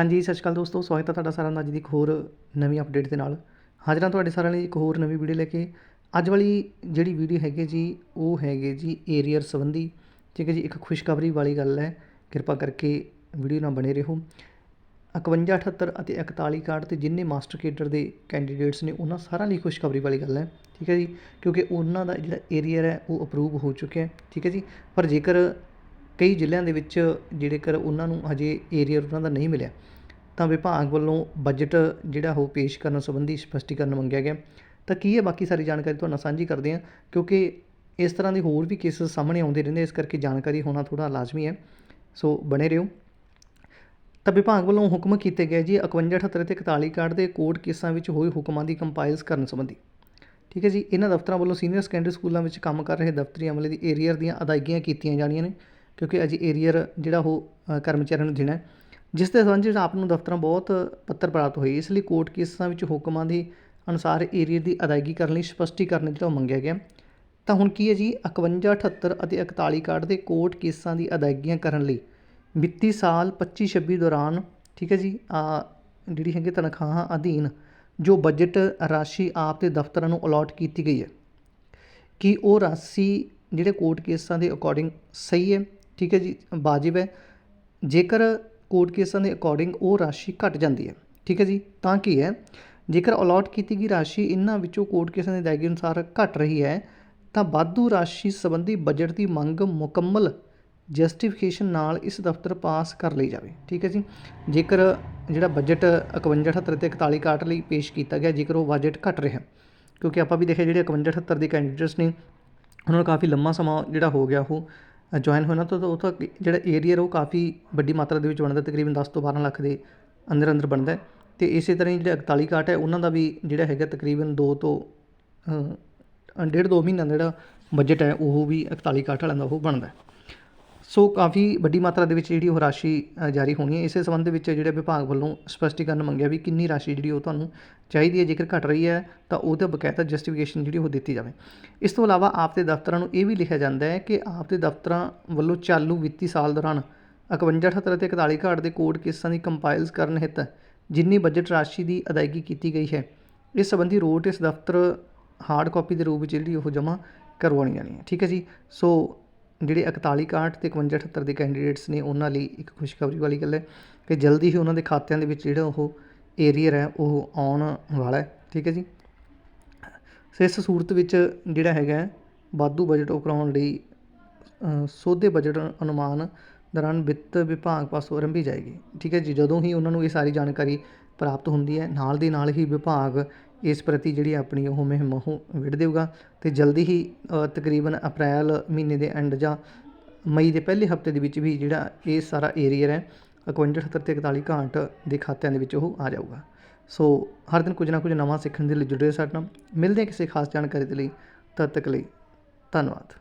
ਹਾਂਜੀ, ਸਤਿ ਸ਼੍ਰੀ ਅਕਾਲ ਦੋਸਤੋ, ਸਵਾਗਤ ਹੈ ਤੁਹਾਡਾ ਸਾਰਿਆਂ ਦਾ ਅੱਜ ਦੀ ਇੱਕ ਹੋਰ ਨਵੀਂ ਅਪਡੇਟ ਦੇ ਨਾਲ। ਹਾਜ਼ਰ ਹਾਂ ਤੁਹਾਡੇ ਸਾਰਿਆਂ ਲਈ ਇੱਕ ਹੋਰ ਨਵੀਂ ਵੀਡੀਓ ਲੈ ਕੇ। ਅੱਜ ਵਾਲੀ ਜਿਹੜੀ ਵੀਡੀਓ ਹੈਗੀ ਜੀ, ਉਹ ਹੈਗੇ ਜੀ ਏਰੀਅਰ ਸੰਬੰਧੀ। ਠੀਕ ਹੈ ਜੀ, ਇੱਕ ਖੁਸ਼ਖਬਰੀ ਵਾਲੀ ਗੱਲ ਹੈ। ਕਿਰਪਾ ਕਰਕੇ ਵੀਡੀਓ ਨਾਲ ਬਣੇ ਰਹੋ। 51 78 ਅਤੇ 41 ਕਾਰਡ ਤੇ ਜਿੰਨੇ ਮਾਸਟਰ ਕੇਡਰ ਦੇ ਕੈਂਡੀਡੇਟਸ ਨੇ, ਉਹਨਾਂ ਸਾਰਿਆਂ ਲਈ ਖੁਸ਼ਖਬਰੀ ਵਾਲੀ ਗੱਲ ਹੈ। ਠੀਕ ਹੈ ਜੀ, ਕਿਉਂਕਿ ਉਹਨਾਂ ਦਾ ਜਿਹੜਾ ਏਰੀਅਰ ਹੈ, ਉਹ ਅਪਰੂਵ ਹੋ ਚੁੱਕਿਆ ਹੈ। ਠੀਕ ਹੈ ਜੀ, ਪਰ ਜੇਕਰ ਕਈ ਜ਼ਿਲ੍ਹਿਆਂ ਦੇ ਵਿੱਚ ਜਿਹੜੇ ਕਰ ਉਹਨਾਂ ਨੂੰ ਹਜੇ ਏਰੀਅਰ ਉਹਨਾਂ ਦਾ ਨਹੀਂ ਮਿਲਿਆ, ਤਾਂ ਵਿਭਾਗ ਵੱਲੋਂ ਬਜਟ ਜਿਹੜਾ ਉਹ ਪੇਸ਼ ਕਰਨ ਸੰਬੰਧੀ ਸਪਸ਼ਟੀਕਰਨ ਮੰਗਿਆ ਗਿਆ। ਤਾਂ ਕੀ ਹੈ ਬਾਕੀ ਸਾਰੀ ਜਾਣਕਾਰੀ ਤੁਹਾਡੇ ਨਾਲ ਸਾਂਝੀ ਕਰਦੇ ਹਾਂ, ਕਿਉਂਕਿ ਇਸ ਤਰ੍ਹਾਂ ਦੇ ਹੋਰ ਵੀ ਕੇਸਸ ਸਾਹਮਣੇ ਆਉਂਦੇ ਰਹਿੰਦੇ ਇਸ ਕਰਕੇ ਜਾਣਕਾਰੀ ਹੋਣਾ ਥੋੜਾ ਲਾਜ਼ਮੀ ਹੈ। ਸੋ ਬਣੇ ਰਹੋ। ਤਾਂ ਵਿਭਾਗ ਵੱਲੋਂ ਹੁਕਮ ਕੀਤੇ ਗਏ ਜੀ 51 78 ਤੇ 41 ਕਾਰਡ ਦੇ ਕੋਰਟ ਕੇਸਾਂ ਵਿੱਚ ਹੋਏ ਹੁਕਮਾਂ ਦੀ ਕੰਪਾਈਲਸ ਕਰਨ ਸੰਬੰਧੀ। ਠੀਕ ਹੈ ਜੀ, ਇਹਨਾਂ ਦਫ਼ਤਰਾਂ ਵੱਲੋਂ ਸੀਨੀਅਰ ਸੈਕੰਡਰੀ ਸਕੂਲਾਂ ਵਿੱਚ ਕੰਮ ਕਰ ਰਹੇ ਦਫ਼ਤਰੀ ਅਮਲੇ ਦੀ ਏਰੀਅਰ ਦੀਆਂ ਅਦਾਇਗੀਆਂ ਕੀਤੀਆਂ ਜਾਣੀਆਂ ਨੇ। ਕਿਉਂਕਿ ਅਜੇ ਏਰੀਅਰ ਜਿਹੜਾ ਉਹ ਕਰਮਚਾਰੀਆਂ ਨੂੰ ਦੇਣਾ ਜਿਸ ਦੇ ਸੰਬੰਧ ਵਿੱਚ ਆਪ ਨੂੰ ਦਫ਼ਤਰਾਂ ਬਹੁਤ ਪੱਤਰ ਪ੍ਰਾਪਤ ਹੋਏ। ਇਸ ਲਈ ਕੋਰਟ ਕੇਸਾਂ ਵਿੱਚ ਹੁਕਮਾਂ ਦੇ ਅਨੁਸਾਰ ਏਰੀਅਰ ਦੀ ਅਦਾਇਗੀ ਕਰਨ ਲਈ ਸਪਸ਼ਟੀਕਰਨ ਜਿਹੜਾ ਉਹ ਮੰਗਿਆ ਗਿਆ। ਤਾਂ ਹੁਣ ਕੀ ਹੈ ਜੀ? 51 78 ਅਤੇ 41 ਕਾਰਡ ਦੇ ਕੋਰਟ ਕੇਸਾਂ ਦੀ ਅਦਾਇਗੀਆਂ ਕਰਨ ਲਈ ਵਿੱਤੀ ਸਾਲ 25 26 ਦੌਰਾਨ, ਠੀਕ ਹੈ ਜੀ, ਆ, ਜਿਹੜੀ ਹੈਗੀ ਤਨਖਾਹਾਂ ਅਧੀਨ ਜੋ ਬਜਟ ਰਾਸ਼ੀ ਆਪ ਦੇ ਦਫ਼ਤਰਾਂ ਨੂੰ ਅਲਾਟ ਕੀਤੀ ਗਈ ਹੈ, ਕਿ ਉਹ ਰਾਸ਼ੀ ਜਿਹੜੇ ਕੋਰਟ ਕੇਸਾਂ ਦੇ ਅਕੋਰਡਿੰਗ ਸਹੀ ਹੈ? ਠੀਕ ਹੈ ਜੀ, ਵਾਜਿਬ ਹੈ। ਜੇਕਰ ਕੋਰਟ ਕੇਸਾਂ ਦੇ ਅਕੋਰਡਿੰਗ ਉਹ ਰਾਸ਼ੀ ਘਟ ਜਾਂਦੀ ਹੈ, ਠੀਕ ਹੈ ਜੀ, ਤਾਂ ਕੀ ਹੈ? ਜੇਕਰ ਅਲਾਟ ਕੀਤੀ ਗਈ ਰਾਸ਼ੀ ਇਹਨਾਂ ਵਿੱਚੋਂ ਕੋਰਟ ਕੇਸਾਂ ਦੀ ਅਦਾਇਗੀ ਅਨੁਸਾਰ ਘਟ ਰਹੀ ਹੈ, ਤਾਂ ਵਾਧੂ ਰਾਸ਼ੀ ਸੰਬੰਧੀ ਬਜਟ ਦੀ ਮੰਗ ਮੁਕੰਮਲ ਜਸਟੀਫਿਕੇਸ਼ਨ ਨਾਲ ਇਸ ਦਫ਼ਤਰ ਪਾਸ ਕਰ ਲਈ ਜਾਵੇ, ਠੀਕ ਹੈ ਜੀ। ਜੇਕਰ ਜਿਹੜਾ ਬਜਟ 51 78 ਤੇ 41 ਕਾਟ ਲਈ ਪੇਸ਼ ਕੀਤਾ ਗਿਆ, ਜੇਕਰ ਉਹ ਬਜਟ ਘਟ ਰਿਹਾ ਕਿਉਂਕਿ ਆਪਾਂ ਵੀ ਦੇਖਿਆ ਜਿਹੜੇ 51 78 ਦੇ ਕੈਂਡੀਡੇਟਸ ਨੇ, ਉਹਨਾਂ ਨੂੰ ਕਾਫੀ ਲੰਮਾ ਸਮਾਂ ਜਿਹੜਾ ਹੋ ਗਿਆ ਉਹ ਜੁਆਇਨ ਹੋਣਾ ਤਾਂ ਉਹ ਜਿਹੜਾ ਏਰੀਆ ਉਹ ਕਾਫੀ ਵੱਡੀ ਮਾਤਰਾ ਦੇ ਵਿੱਚ ਬਣਦਾ, ਤਕਰੀਬਨ 10 ਤੋਂ 12 ਲੱਖ ਦੇ ਅੰਦਰ ਅੰਦਰ ਬਣਦਾ ਅਤੇ ਇਸੇ ਤਰ੍ਹਾਂ ਹੀ ਜਿਹੜਾ 41 ਕਾਟ ਹੈ, ਉਹਨਾਂ ਦਾ ਵੀ ਜਿਹੜਾ ਹੈਗਾ ਤਕਰੀਬਨ 2 ਤੋਂ ਡੇਢ ਦੋ ਮਹੀਨਾ ਦਾ ਜਿਹੜਾ ਬਜਟ ਹੈ, ਉਹ ਵੀ 41 ਕਾਠ ਵਾਲਿਆਂ ਦਾ ਉਹ ਬਣਦਾ ਸੋ ਕਾਫੀ ਵੱਡੀ ਮਾਤਰਾ ਦੇ ਵਿੱਚ ਜਿਹੜੀ ਉਹ ਰਾਸ਼ੀ ਜਾਰੀ ਹੋਣੀ ਹੈ। ਇਸੇ ਸੰਬੰਧ ਵਿੱਚ ਜਿਹੜੇ ਵਿਭਾਗ ਵੱਲੋਂ ਸਪਸ਼ਟੀਕਰਨ ਮੰਗਿਆ ਵੀ ਕਿੰਨੀ ਰਾਸ਼ੀ ਜਿਹੜੀ ਉਹ ਤੁਹਾਨੂੰ ਚਾਹੀਦੀ ਹੈ। ਜੇਕਰ ਘਟ ਰਹੀ ਹੈ, ਤਾਂ ਉਹਦਾ ਬਕਾਇਦਾ ਜਸਟੀਫਿਕੇਸ਼ਨ ਜਿਹੜੀ ਉਹ ਦਿੱਤੀ ਜਾਵੇ। ਇਸ ਤੋਂ ਇਲਾਵਾ ਆਪ ਦੇ ਦਫ਼ਤਰਾਂ ਨੂੰ ਇਹ ਵੀ ਲਿਖਿਆ ਜਾਂਦਾ ਹੈ ਕਿ ਆਪ ਦੇ ਦਫ਼ਤਰਾਂ ਵੱਲੋਂ ਚਾਲੂ ਵਿੱਤੀ ਸਾਲ ਦੌਰਾਨ 51 78 ਅਤੇ 41 ਘਾਟ ਦੇ ਕੋਡ ਕੇਸਾਂ ਦੀ ਕੰਪਾਈਲਸ ਕਰਨ ਹਿੱਤ ਜਿੰਨੀ ਬਜਟ ਰਾਸ਼ੀ ਦੀ ਅਦਾਇਗੀ ਕੀਤੀ ਗਈ ਹੈ, ਇਸ ਸੰਬੰਧੀ ਰੋਟ ਇਸ ਦਫ਼ਤਰ ਹਾਰਡ ਕਾਪੀ ਦੇ ਰੂਪ ਵਿੱਚ ਜਿਹੜੀ ਉਹ ਜਮ੍ਹਾਂ ਕਰਵਾਉਣੀ ਜਾਣੀ ਹੈ ਠੀਕ ਹੈ ਜੀ? ਸੋ ਜਿਹੜੇ 41 ਕਾਰਡ ਤੇ 51 78 ਦੇ ਕੈਂਡੀਡੇਟਸ ਨੇ, ਉਹਨਾਂ ਲਈ ਇੱਕ ਖੁਸ਼ਖਬਰੀ ਵਾਲੀ ਗੱਲ ਹੈ ਕਿ ਜਲਦੀ ਹੀ ਉਹਨਾਂ ਦੇ ਖਾਤਿਆਂ ਦੇ ਵਿੱਚ ਜਿਹੜਾ ਉਹ ਏਰੀਅਰ ਹੈ, ਉਹ ਆਉਣ ਵਾਲਾ ਹੈ। ਠੀਕ ਹੈ ਜੀ? ਸੋ ਇਸ ਸੂਰਤ ਵਿੱਚ ਜਿਹੜਾ ਹੈਗਾ ਵਾਧੂ ਬਜਟ ਉਪਰਾਉਣ ਲਈ ਸੋਧੇ ਬਜਟ ਅਨੁਮਾਨ ਦੌਰਾਨ ਵਿੱਤ ਵਿਭਾਗ ਪਾਸੋਂ ਆਰੰਭੀ ਜਾਏਗੀ। ਠੀਕ ਹੈ ਜੀ? ਜਦੋਂ ਹੀ ਉਹਨਾਂ ਨੂੰ ਇਹ ਸਾਰੀ ਜਾਣਕਾਰੀ ਪ੍ਰਾਪਤ ਹੁੰਦੀ ਹੈ, ਨਾਲ ਦੀ ਨਾਲ ਹੀ ਵਿਭਾਗ ਇਸ ਪ੍ਰਤੀ ਜਿਹੜੀ ਆਪਣੀ ਉਹ ਮੁਹਿੰਮ ਉਹ ਵਿੱਢ ਦੇਊਗਾ ਅਤੇ ਜਲਦੀ ਹੀ ਤਕਰੀਬਨ ਅਪ੍ਰੈਲ ਮਹੀਨੇ ਦੇ ਐਂਡ ਜਾਂ ਮਈ ਦੇ ਪਹਿਲੇ ਹਫ਼ਤੇ ਦੇ ਵਿੱਚ ਵੀ ਜਿਹੜਾ ਇਹ ਸਾਰਾ ਏਰੀਆ ਹੈ 51 78 ਤੇ 41 ਘਾਟ ਦੇ ਖਾਤਿਆਂ ਦੇ ਵਿੱਚ ਉਹ ਆ ਜਾਊਗਾ। ਸੋ ਹਰ ਦਿਨ ਕੁਝ ਨਾ ਕੁਝ ਨਵਾਂ ਸਿੱਖਣ ਦੇ ਲਈ ਜੁੜੇ ਸਾਡੇ ਨਾਲ। ਮਿਲਦੇ ਹਾਂ ਕਿਸੇ ਖਾਸ ਜਾਣਕਾਰੀ ਦੇ ਲਈ। ਤਦ ਤੱਕ ਲਈ ਧੰਨਵਾਦ।